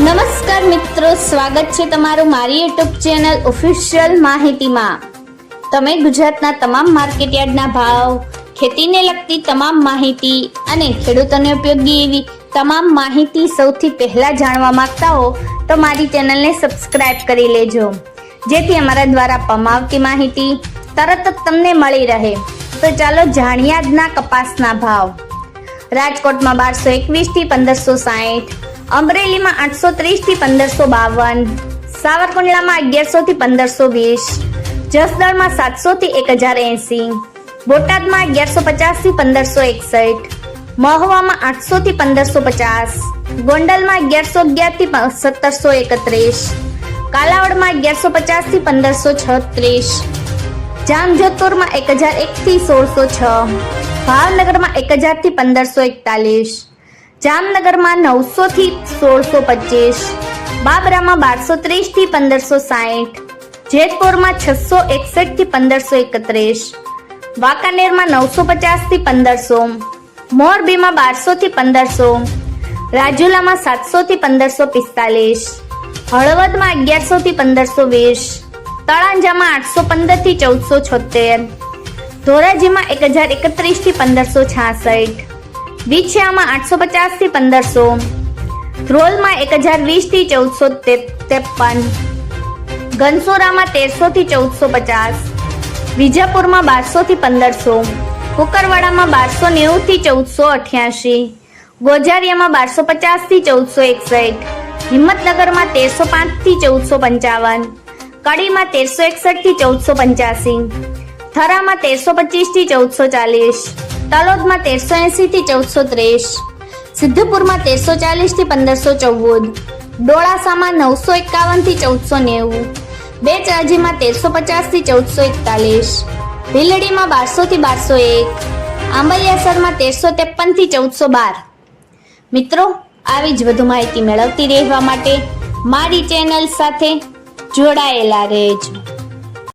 નમસ્કાર મિત્રો, સ્વાગત છે તમારું મારી યુટ્યુબ ચેનલ ઓફિશિયલ માહિતીમાં. તમે ગુજરાતના તમામ માર્કેટયાર્ડના ભાવ, ખેતીને લગતી તમામ માહિતી અને ખેડૂતોને ઉપયોગી એવી તમામ માહિતી સૌથી પહેલા જાણવા માંગતા હો, તો મારી ચેનલને સબસ્ક્રાઇબ કરી લેજો. જેથી અમારા દ્વારા પમાવતી માહિતી તરત જ તમને મળી રહે. તો ચાલો જાણીએ આજના કપાસના ભાવ. રાજકોટમાં બારસો એકવીસથી પંદરસો સાહીઠ અમરેલીમાં આઠસો ત્રીસથી પંદરસો બાવન, સાવરકુંડલામાં અગિયારસો થી પંદરસો વીસ, જસદણમાં સાતસો થી એક હજાર એંસી, બોટાદમાં અગિયારસો પચાસથી પંદરસો એકસઠ, મહુવામાં આઠસો થી પંદરસો પચાસ, ગોંડલમાં અગિયારસો અગિયારથી સત્તરસો એકત્રીસ, કાલાવડમાં અગિયારસો પચાસથી પંદરસો છત્રીસ, જામજોધપુરમાં એક હજાર એક થી સોળસો છ, ભાવનગરમાં એક હજારથી પંદરસો એકતાલીસ જામનગરમાં નવસો થી સોળસો પચીસ બાબરામાં બારસો ત્રીસથી પંદરસો સાહીઠ જેતપુરમાં છસો એકસઠથી પંદરસો એકત્રીસ, વાંકાનેરમાં નવસો પચાસથી પંદરસો, મોરબીમાં બારસો થી પંદરસો, રાજુલામાં સાતસો થી પંદરસો પિસ્તાલીસ, હળવદમાં અગિયારસો થી પંદરસો વીસ, તળાંજામાં આઠસો પંદરથી ચૌદસો છોતેર, ધોરાજીમાં એક હજાર એકત્રીસથી પંદરસો છાસઠ વિછિયામાં આઠસો પચાસથી પંદરસો. ધ્રોલમાં એક હજાર વીસથી ચૌદસો ત્રેપન. ઘનસોરામાં તેરસો થી ચૌદસો પચાસ. વિજાપુરમાં બારસો થી પંદરસો. કુકરવાડામાં બારસો નેવું થી ચૌદસો અઠ્યાસી. ગોજારિયામાં બારસો પચાસથી ચૌદસો એકસઠ. હિંમતનગરમાં તેરસો પાંચથી ચૌદસો પંચાવન. કડીમાં તેરસો એકસઠથી ચૌદસો પંચ્યાસી. થરામાં તેરસો પચીસથી ચૌદસો ચાલીસ. તલોદમાં તેરસો એંસીથી ચૌદસો ત્રીસ સિદ્ધપુરમાં તેરસો ચાલીસથી પંદરસો ચૌદ, ડોળાસામાં નવસો એકાવનથી ચૌદસો નેવું, બે ચાજીમાં તેરસો પચાસથી ચૌદસો એકતાલીસ, ભીલડીમાં બારસો થી બારસો એક, આંબલિયાસરમાં તેરસો ત્રેપનથી ચૌદસો બાર. મિત્રો, આવી જ વધુ માહિતી મેળવતી રહેવા માટે મારી ચેનલ સાથે જોડાયેલા રહેજો.